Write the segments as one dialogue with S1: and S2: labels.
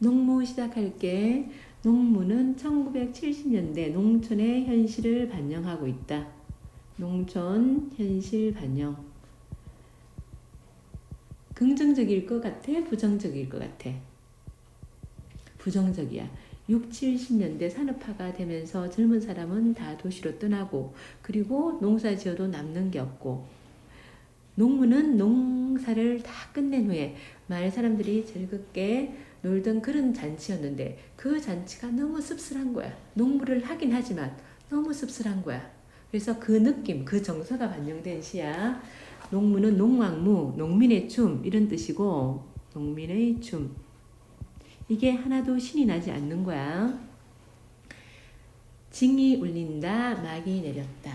S1: 농무 시작할게. 농무는 1970년대 농촌의 현실을 반영하고 있다. 농촌 현실 반영. 긍정적일 것 같아? 부정적일 것 같아? 부정적이야. 6, 70년대 산업화가 되면서 젊은 사람은 다 도시로 떠나고 그리고 농사 지어도 남는 게 없고 농무는 농사를 다 끝낸 후에 마을 사람들이 즐겁게 놀던 그런 잔치였는데 그 잔치가 너무 씁쓸한 거야. 농무를 하긴 하지만 너무 씁쓸한 거야. 그래서 그 느낌, 그 정서가 반영된 시야. 농무는 농왕무, 농민의 춤 이런 뜻이고 농민의 춤. 이게 하나도 신이 나지 않는 거야. 징이 울린다, 막이 내렸다.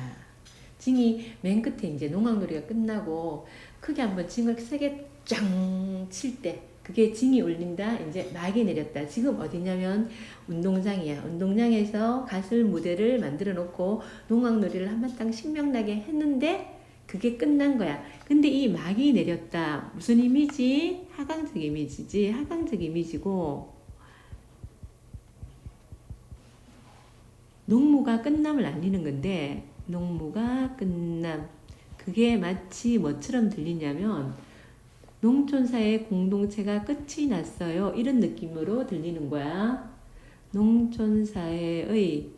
S1: 징이 맨 끝에 이제 농악놀이가 끝나고 크게 한번 징을 세게 짱 칠 때 그게 징이 울린다, 이제 막이 내렸다. 지금 어디냐면 운동장이야. 운동장에서 가슬 무대를 만들어 놓고 농악놀이를 한바탕 신명나게 했는데 그게 끝난 거야. 근데 이 막이 내렸다. 무슨 이미지? 하강적 이미지지. 하강적 이미지고 농무가 끝남을 알리는 건데 농무가 끝남. 그게 마치 뭐처럼 들리냐면 농촌사의 공동체가 끝이 났어요. 이런 느낌으로 들리는 거야. 농촌사회의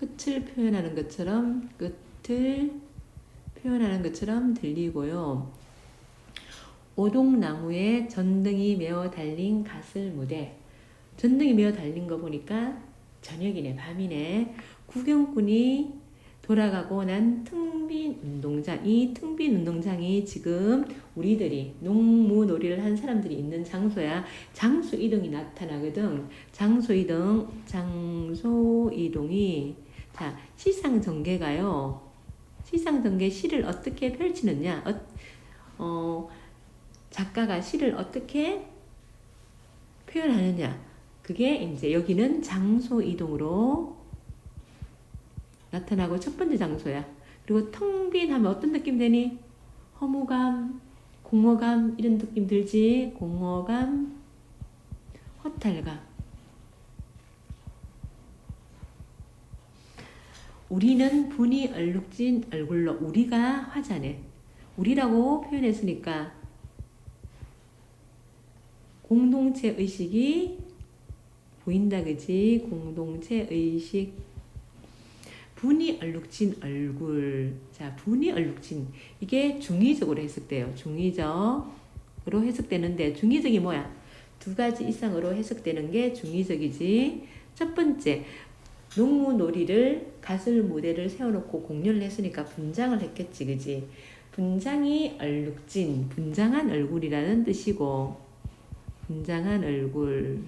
S1: 끝을 표현하는 것처럼 끝을 표현하는 것처럼 들리고요. 오동나무에 전등이 메어 달린 가슬 무대. 전등이 메어 달린 거 보니까 저녁이네, 밤이네. 구경꾼이 돌아가고 난 텅빈 운동장. 이 텅빈 운동장이 지금 우리들이 농무놀이를 한 사람들이 있는 장소야. 장소 이동이 나타나거든. 장소 이동, 장소 이동이 자 시상 전개가요. 시상 전개 시를 어떻게 펼치느냐? 어, 어 작가가 시를 어떻게 표현하느냐? 그게 이제 여기는 장소 이동으로 나타나고 첫 번째 장소야. 그리고 텅 빈 하면 어떤 느낌 되니? 허무감, 공허감 이런 느낌 들지? 공허감, 허탈감. 우리는 분이 얼룩진 얼굴로 우리가 화자네. 우리라고 표현했으니까 공동체 의식이 보인다 그지? 공동체 의식 분이 얼룩진 얼굴. 자, 분이 얼룩진. 이게 중의적으로 해석돼요. 중의적으로 해석되는데, 중의적이 뭐야? 두 가지 이상으로 해석되는 게 중의적이지. 첫 번째, 농무놀이를 가슬 무대를 세워놓고 공연을 했으니까 분장을 했겠지, 그지? 분장이 얼룩진, 분장한 얼굴이라는 뜻이고, 분장한 얼굴.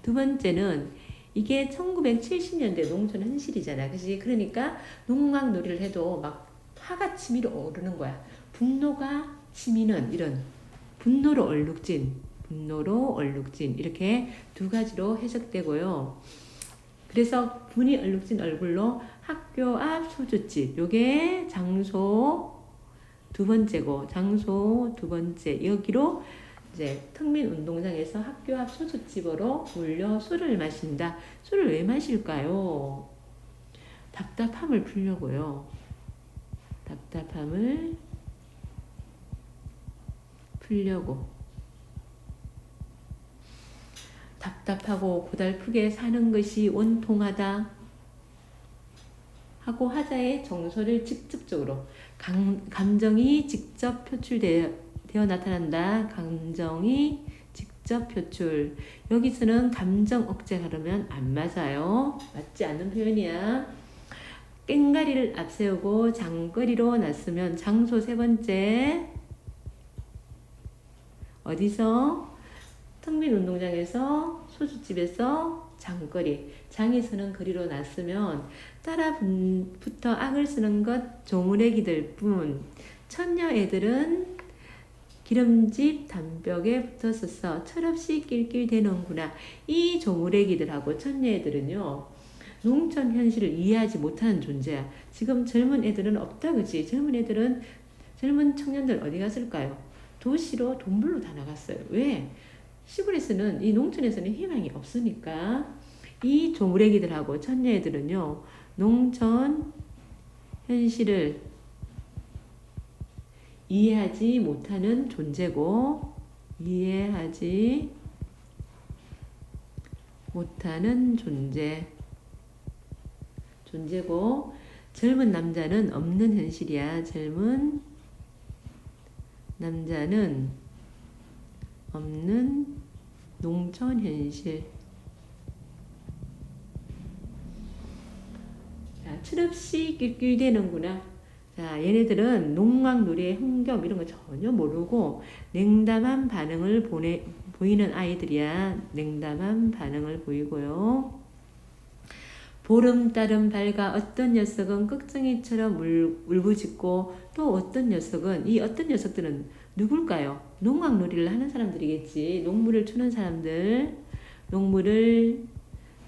S1: 두 번째는 이게 1970년대 농촌 현실이잖아. 그지? 그러니까 농악 놀이를 해도 막 화가 치밀어 오르는 거야. 분노가 치미는 이런 분노로 얼룩진, 분노로 얼룩진 이렇게 두 가지로 해석되고요. 그래서 분이 얼룩진 얼굴로 학교 앞 소주집 요게 장소 두 번째고 장소 두 번째 여기로 이제 턱민 운동장에서 학교 앞 소주집으로 몰려 술을 마신다. 술을 왜 마실까요? 답답함을 풀려고요. 답답함을 풀려고. 답답하고 고달프게 사는 것이 원통하다. 하고 하자의 정서를 직접적으로 감, 감정이 직접 표출되어 되어 나타난다. 감정이 직접 표출. 여기서는 감정 억제 가르면 안 맞아요. 맞지 않는 표현이야. 깽가리를 앞세우고 장거리로 났으면 장소 세 번째 어디서 텅빈 운동장에서 소주집에서 장거리 장에서는 거리로 났으면 따라 붙어 악을 쓰는 것 조무래기들 뿐 천녀 애들은 기름집 담벽에 붙었었어. 철없이 낄낄대는구나. 이 조무래기들하고 천녀애들은요. 농촌 현실을 이해하지 못하는 존재야. 지금 젊은 애들은 없다 그지? 젊은 애들은 젊은 청년들 어디 갔을까요? 도시로 돈벌로 다 나갔어요. 왜? 시골에서는 이 농촌에서는 희망이 없으니까 이 조무래기들하고 천녀애들은요 농촌 현실을 이해하지 못하는 존재고 이해하지 못하는 존재 존재고 젊은 남자는 없는 현실이야. 젊은 남자는 없는 농촌 현실. 자, 철없이 낄낄대는구나. 자, 얘네들은 농악 놀이의 흥겹 이런 거 전혀 모르고 냉담한 반응을 보내, 보이는 아이들이야. 냉담한 반응을 보이고요. 보름달은 밝아 어떤 녀석은 꺽정이처럼 울, 울부짖고 또 어떤 녀석은 이 어떤 녀석들은 누굴까요? 농악놀이를 하는 사람들이겠지. 농물을 추는 사람들, 농물을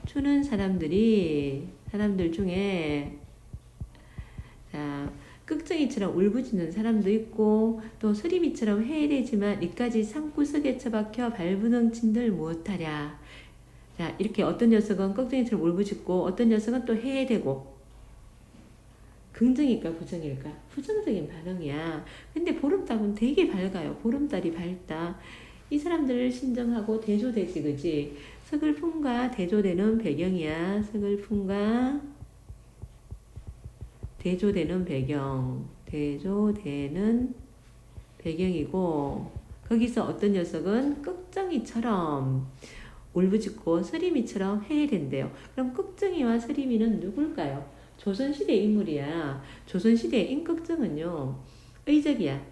S1: 추는 사람들이 사람들 중에 자 꺽정이처럼 울부짖는 사람도 있고 또 서리미처럼 해이되지만 이까지 산구석에 처박혀 발부능친들 무엇하랴 자, 이렇게 어떤 녀석은 꺽쟁이처럼 울부짖고 어떤 녀석은 또 해대고 긍정일까 부정일까? 부정적인 반응이야. 근데 보름달은 되게 밝아요. 보름달이 밝다. 이 사람들을 신정하고 대조되지, 그지? 서글픔과 대조되는 배경이야. 서글픔과 대조되는 배경. 대조되는 배경이고, 거기서 어떤 녀석은 꺽정이처럼 울부짖고 서리미처럼 해야 된대요. 그럼 꺽정이와 서리미는 누굴까요? 조선시대 인물이야. 조선시대의 임꺽정은요, 의적이야.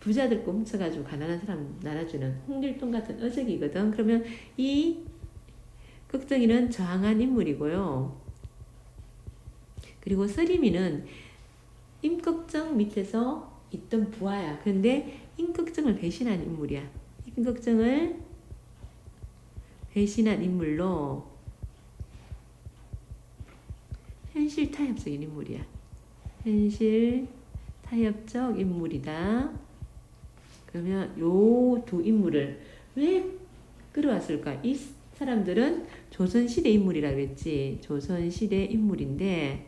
S1: 부자들 거 훔쳐가지고 가난한 사람 날아주는 홍길동 같은 의적이거든. 그러면 이 꺽정이는 저항한 인물이고요. 그리고 서리미는 임꺽정 밑에서 있던 부하야. 그런데 임꺽정을 배신한 인물이야. 임꺽정을 배신한 인물로 현실 타협적인 인물이야. 현실 타협적 인물이다. 그러면 요 두 인물을 왜 끌어왔을까? 이 사람들은 조선시대 인물이라 그랬지. 조선시대 인물인데,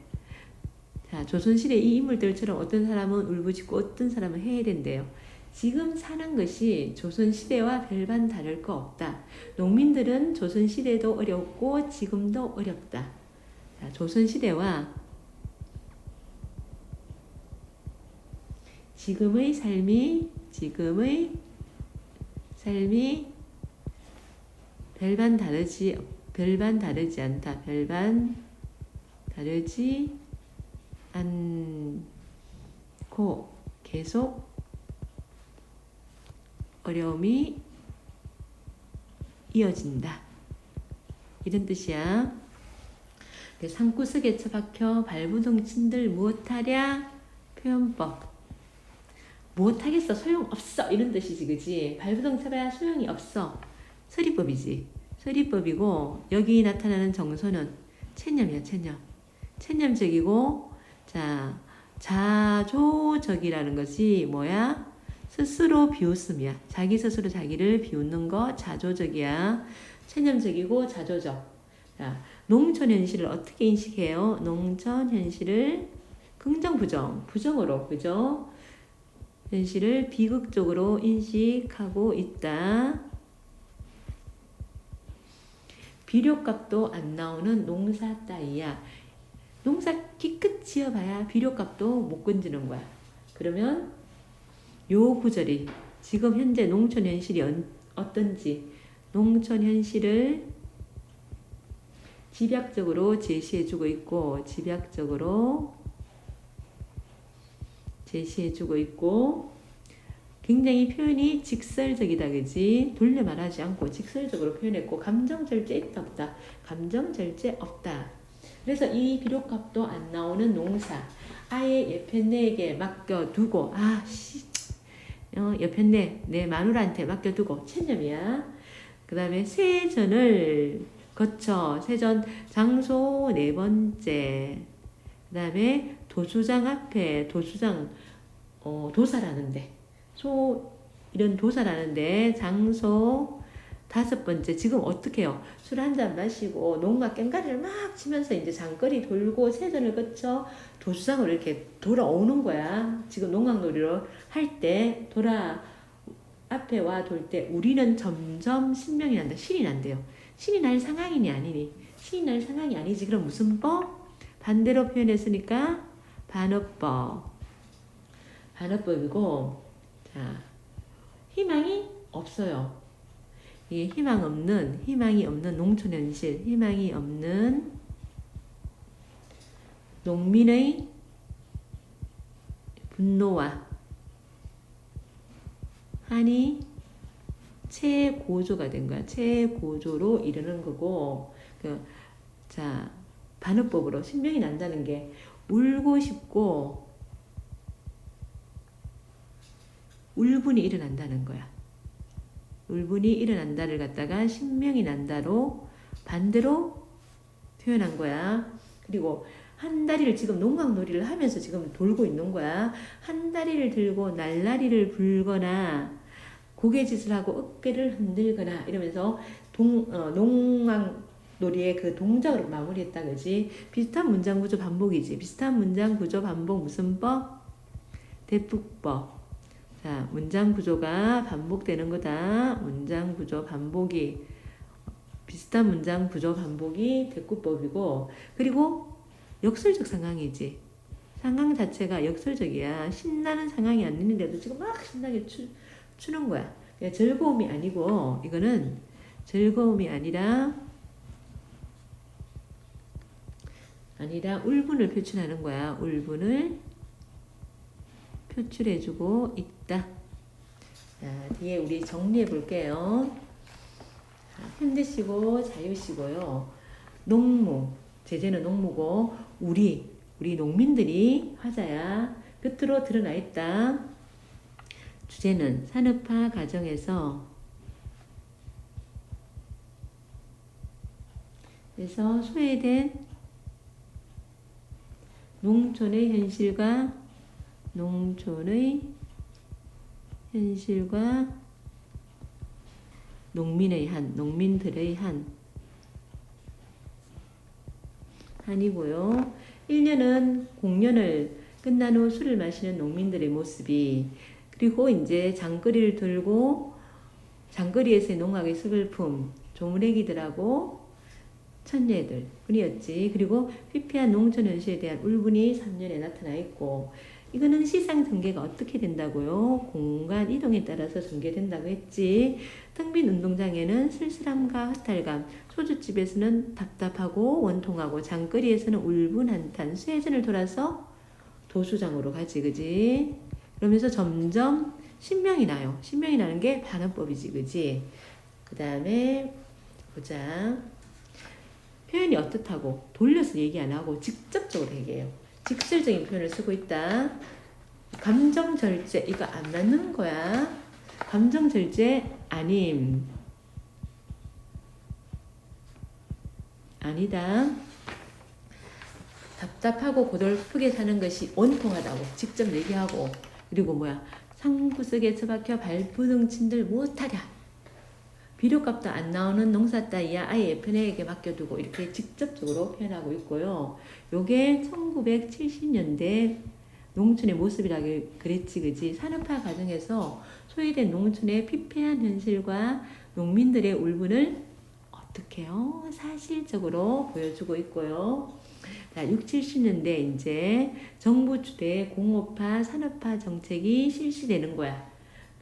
S1: 자, 조선시대 이 인물들처럼 어떤 사람은 울부짖고 어떤 사람은 해야 된대요. 지금 사는 것이 조선시대와 별반 다를 거 없다. 농민들은 조선시대도 어렵고 지금도 어렵다. 자, 조선시대와 지금의 삶이, 지금의 삶이 별반 다르지, 별반 다르지 않다. 별반 다르지 않고 계속 어려움이 이어진다. 이런 뜻이야. 산구석에 처박혀 발부동 친들 무엇하랴? 표현법. 무엇하겠어? 소용없어. 이런 뜻이지, 그지? 발부동 쳐봐야 소용이 없어. 서리법이지. 서리법이고, 여기 나타나는 정서는 체념이야, 체념. 체념적이고, 자, 자조적이라는 것이 뭐야? 스스로 비웃음이야. 자기 스스로 자기를 비웃는 거 자조적이야. 체념적이고 자조적. 자, 농촌 현실을 어떻게 인식해요? 농촌 현실을 긍정 부정, 부정으로 그죠? 현실을 비극적으로 인식하고 있다. 비료값도 안 나오는 농사 따위야. 농사 기껏 지어봐야 비료값도 못 건지는 거야. 그러면 요 구절이 지금 현재 농촌 현실이 어떤지 농촌 현실을 집약적으로 제시해주고 있고 집약적으로 제시해주고 있고 굉장히 표현이 직설적이다 그지? 돌려 말하지 않고 직설적으로 표현했고 감정 절제 있다 없다? 감정 절제 없다 그래서 이 비료값도 안 나오는 농사 아예 예편내에게 맡겨두고 아씨 어, 내, 내 마누라한테 맡겨두고 체념이야. 그 다음에 세전을 거쳐 세전 장소 네 번째. 그 다음에 도수장 앞에 도수장 어, 도사라는데 소 이런 도사라는데 장소 다섯 번째 지금 어떻게 해요? 술 한 잔 마시고 농가 깽가리를 막 치면서 이제 장거리 돌고 세전을 거쳐 도수장으로 이렇게 돌아오는 거야. 지금 농악놀이를 할 때 돌아 앞에 와 돌 때 우리는 점점 신명이 난다. 신이 난대요. 신이 날 상황이니 아니니? 신이 날 상황이 아니지. 그럼 무슨 법? 반대로 표현했으니까 반어법. 반어법이고 자 희망이 없어요. 희망 없는 희망이 없는 농촌 현실, 희망이 없는 농민의 분노와 한이 최고조가 된 거야. 최고조로 이르는 거고, 그, 자, 반어법으로 신명이 난다는 게 울고 싶고 울분이 일어난다는 거야. 울분이 일어난다를 갖다가 신명이 난다로 반대로 표현한 거야. 그리고 한 다리를 지금 농각놀이를 하면서 지금 돌고 있는 거야. 한 다리를 들고 날라리를 불거나 고개짓을 하고 어깨를 흔들거나 이러면서 동, 어, 농악놀이의 그 동작으로 마무리했다 그지? 비슷한 문장 구조 반복이지. 비슷한 문장 구조 반복 무슨 법? 대폭법. 자, 문장 구조가 반복되는 거다. 문장 구조 반복이 비슷한 문장 구조 반복이 대꾸법이고 그리고 역설적 상황이지. 상황 자체가 역설적이야. 신나는 상황이 아니는데도 지금 막 신나게 추, 추는 거야. 즐거움이 아니고 이거는 즐거움이 아니라 아니라 울분을 표출하는 거야. 울분을 표출해주고 있다. 자, 뒤에 우리 정리해 볼게요. 자, 현대시고 자유시고요. 농무, 제재는 농무고 우리 우리 농민들이 화자야. 끝으로 드러나 있다. 주제는 산업화 과정에서 그래서 소외된 농촌의 현실과 농촌의 현실과 농민의 한, 농민들의 한 한이고요. 1년은 공년을 끝난 후 술을 마시는 농민들의 모습이 그리고 이제 장거리를 들고 장거리에서의 농악의 슬픔, 조문애기들하고 천녀들 뿐이었지. 그리고 피폐한 농촌 현실에 대한 울분이 3년에 나타나 있고 이거는 시상 전개가 어떻게 된다고요? 공간 이동에 따라서 전개된다고 했지. 텅빈 운동장에는 쓸쓸함과 허탈감, 소주집에서는 답답하고 원통하고 장거리에서는 울분 한탄, 수혜전을 돌아서 도수장으로 가지, 그지? 그러면서 점점 신명이 나요. 신명이 나는 게 반응법이지, 그지? 그 다음에 보자. 표현이 어떻다고 돌려서 얘기 안 하고 직접적으로 얘기해요. 직설적인 표현을 쓰고 있다. 감정 절제 이거 안 맞는 거야. 감정 절제 아님. 아니다. 답답하고 고달프게 사는 것이 원통하다고 직접 얘기하고 그리고 뭐야 상구석에 처박혀 발부둥친들 못하랴 비료값도 안 나오는 농사 따위야 아예 편에게 맡겨두고 이렇게 직접적으로 표현하고 있고요. 요게 1970년대 농촌의 모습이라고 그랬지, 그지? 산업화 과정에서 소외된 농촌의 피폐한 현실과 농민들의 울분을 어떻게요? 사실적으로 보여주고 있고요. 자, 6, 70년대 이제 정부 주대 공업화, 산업화 정책이 실시되는 거야.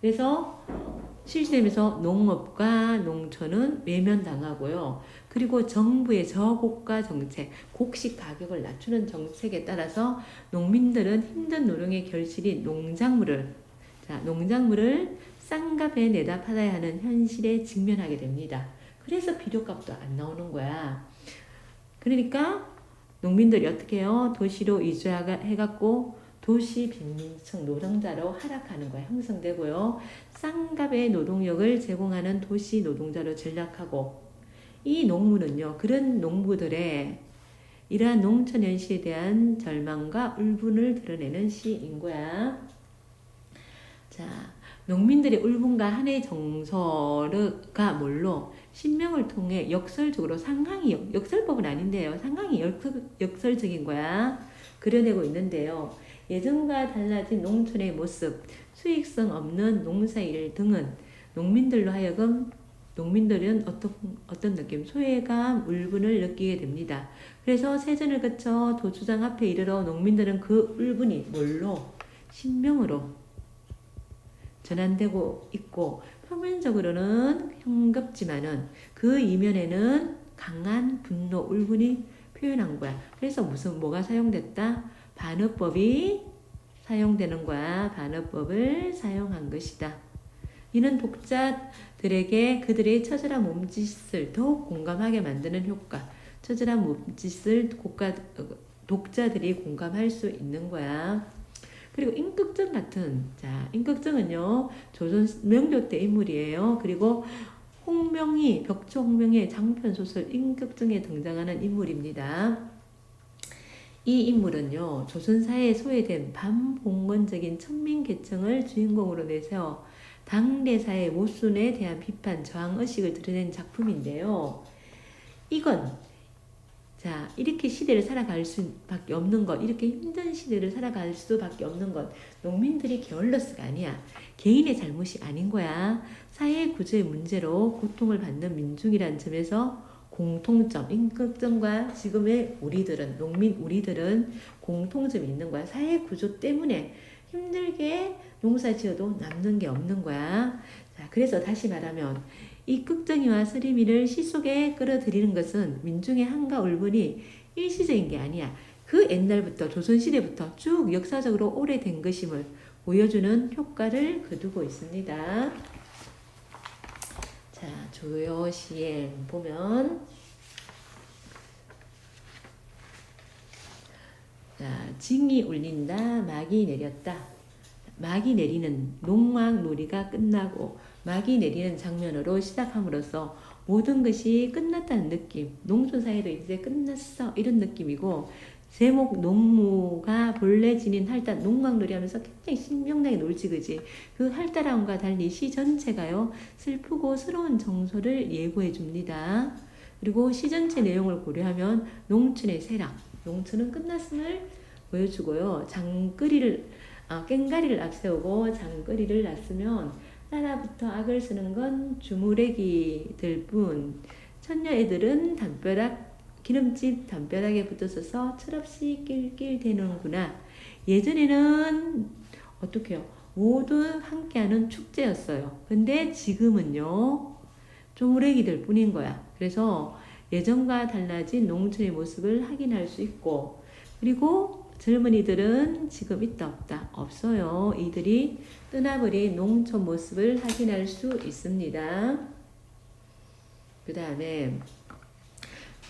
S1: 그래서 실시되면서 농업과 농촌은 외면당하고요. 그리고 정부의 저고가 정책, 곡식 가격을 낮추는 정책에 따라서 농민들은 힘든 노동의 결실인 농작물을 자, 농작물을 싼 값에 내다 팔아야 하는 현실에 직면하게 됩니다. 그래서 비료값도 안 나오는 거야. 그러니까 농민들이 어떻게 해요? 도시로 이주해갖고 도시 빈민층 노동자로 하락하는 거야. 형성되고요. 쌍갑의 노동력을 제공하는 도시 노동자로 전락하고 이 농무는요. 그런 농부들의 이러한 농촌 현실에 대한 절망과 울분을 드러내는 시인 거야. 자, 농민들의 울분과 한해 정서가 뭘로 신명을 통해 역설적으로 상황이 역- 역설법은 아닌데요. 상황이 역설, 역설적인 거야. 그려내고 있는데요. 예전과 달라진 농촌의 모습, 수익성 없는 농사일 등은 농민들로 하여금 농민들은 어떤 어떤 느낌, 소외감, 울분을 느끼게 됩니다. 그래서 세전을 거쳐 도주장 앞에 이르러 농민들은 그 울분이 뭘로 신명으로 전환되고 있고 표면적으로는 흉급지만은 그 이면에는 강한 분노, 울분이 표현한 거야. 그래서 무슨 뭐가 사용됐다? 반어법이 사용되는 거야. 반어법을 사용한 것이다. 이는 독자들에게 그들의 처절한 몸짓을 더욱 공감하게 만드는 효과. 처절한 몸짓을 고가, 독자들이 공감할 수 있는 거야. 그리고 임꺽정 같은 자 임꺽정은요 조선 명조 때 인물이에요. 그리고 홍명희 벽초 홍명희의 장편 소설 임꺽정에 등장하는 인물입니다. 이 인물은요 조선사에 소외된 반봉건적인 천민 계층을 주인공으로 내세워 당대사의 모순에 대한 비판 저항 의식을 드러낸 작품인데요. 이건 자, 이렇게 시대를 살아갈 수밖에 없는 것, 이렇게 힘든 시대를 살아갈 수밖에 없는 것, 농민들이 게을러스가 아니야. 개인의 잘못이 아닌 거야. 사회 구조의 문제로 고통을 받는 민중이란 점에서 공통점, 임금점과 지금의 우리들은, 농민 우리들은 공통점이 있는 거야. 사회 구조 때문에 힘들게 농사 지어도 남는 게 없는 거야. 자, 그래서 다시 말하면 이 극정이와 스리미를 시 속에 끌어들이는 것은 민중의 한가 울분이 일시적인 게 아니야. 그 옛날부터 조선시대부터 쭉 역사적으로 오래된 것임을 보여주는 효과를 거두고 있습니다. 자, 조여시에 보면. 자, 징이 울린다, 막이 내렸다. 막이 내리는 농막놀이가 끝나고 막이 내리는 장면으로 시작함으로써 모든 것이 끝났다는 느낌, 농촌 사회도 이제 끝났어. 이런 느낌이고 제목 농무가 본래 지닌 할달 농막놀이 하면서 굉장히 신명나게 놀지 그지 그 할달함과 달리 시 전체가요 슬프고 스러운 정서를 예고해 줍니다. 그리고 시 전체 내용을 고려하면 농촌의 세락, 농촌은 끝났음을 보여주고요. 장거리를 아, 깽가리를 앞세우고 장거리를 놨으면 나라부터 악을 쓰는 건 주무래기들 뿐 천녀 애들은 담벼락 기름집 담벼락에 붙어서서 철없이 낄낄 대는구나 예전에는 어떻게요 모두 함께하는 축제였어요 근데 지금은요 조무래기들 뿐인 거야 그래서 예전과 달라진 농촌의 모습을 확인할 수 있고 그리고 젊은이들은 지금 있다 없다 없어요. 이들이 떠나버린 농촌 모습을 확인할 수 있습니다. 그 다음에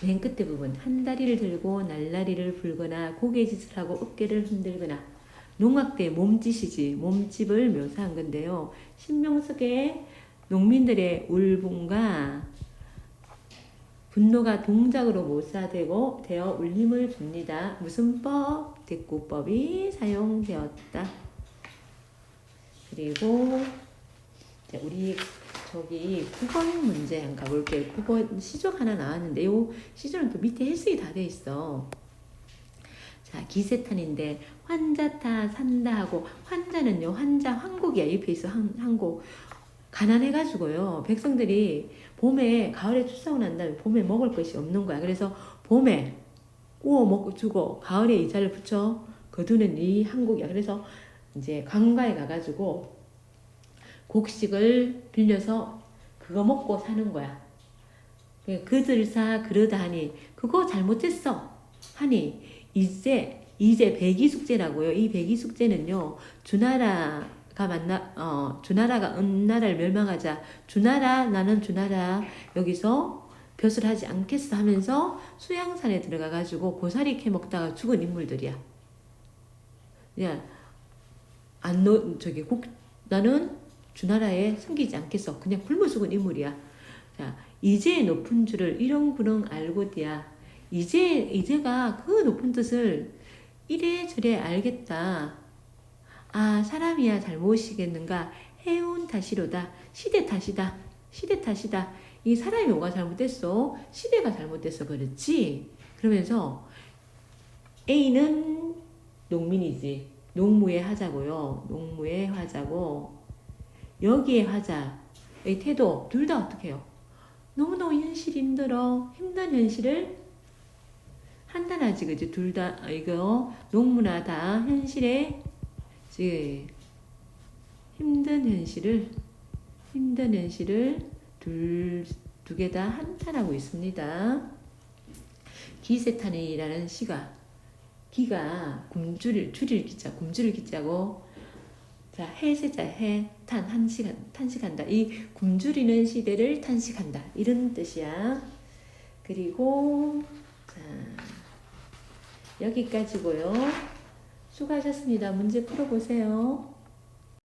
S1: 맨 끝에 부분 한 다리를 들고 날라리를 불거나 고개짓을 하고 어깨를 흔들거나 농악대 몸짓이지 몸집을 묘사한 건데요. 신명석의 농민들의 울분과 분노가 동작으로 묘사되고 되어 울림을 줍니다. 무슨 법? 대꾸법이 사용되었다. 그리고 우리 저기 9번 문제 한번 가볼게요. 9번 시적 하나 나왔는데 요 시적은 또 밑에 해석이 다 돼 있어. 자, 기세탄인데 환자타 산다 하고 환자는요. 환자 황곡이야. 옆에 있어. 한, 한곡. 가난해가지고요. 백성들이 봄에 가을에 출사하고 난 다음에 봄에 먹을 것이 없는 거야. 그래서 봄에 구워 먹고 주고 가을에 이자를 붙여 거두는 이 한국이야. 그래서 이제 관가에 가가지고 곡식을 빌려서 그거 먹고 사는 거야. 그들사 그러다 하니 그거 잘못했어 하니 이제 이제 백이 숙제라고요. 이 백이 숙제는요 주나라가 만나 어 주나라가 은나라를 멸망하자 주나라 나는 주나라 여기서 벼슬 하지 않겠어 하면서 수양산에 들어가 가지고 고사리 캐 먹다가 죽은 인물들이야. 야, 안 노, 저기 국, 나는 주나라에 숨기지 않겠어. 그냥 굶어 죽은 인물이야. 자, 이제 높은 줄을 이렁구렁 알고디야. 이제, 이제가 그 높은 뜻을 이래저래 알겠다. 아, 사람이야 잘못이겠는가 해운 탓이로다. 시대 탓이다. 시대 탓이다. 이 사람이 뭐가 잘못됐어? 시대가 잘못됐어. 그렇지? 그러면서 A는 농민이지. 농무의 화자고요. 농무의 화자고 여기에 화자의 태도 둘 다 어떻게 해요? 너무너무 현실이 힘들어. 힘든 현실을 한단하지 그지? 둘 다 이거 농무나 다 현실에 힘든 현실을 힘든 현실을 둘 두 개 다 한탄하고 있습니다. 기세탄이라는 시가 기가 굶주릴 줄일 기자 굶주릴 기자고 자 해세자 해 탄 한시간 탄식한다 이 굶주리는 시대를 탄식한다 이런 뜻이야. 그리고 자 여기까지고요. 수고하셨습니다. 문제 풀어보세요.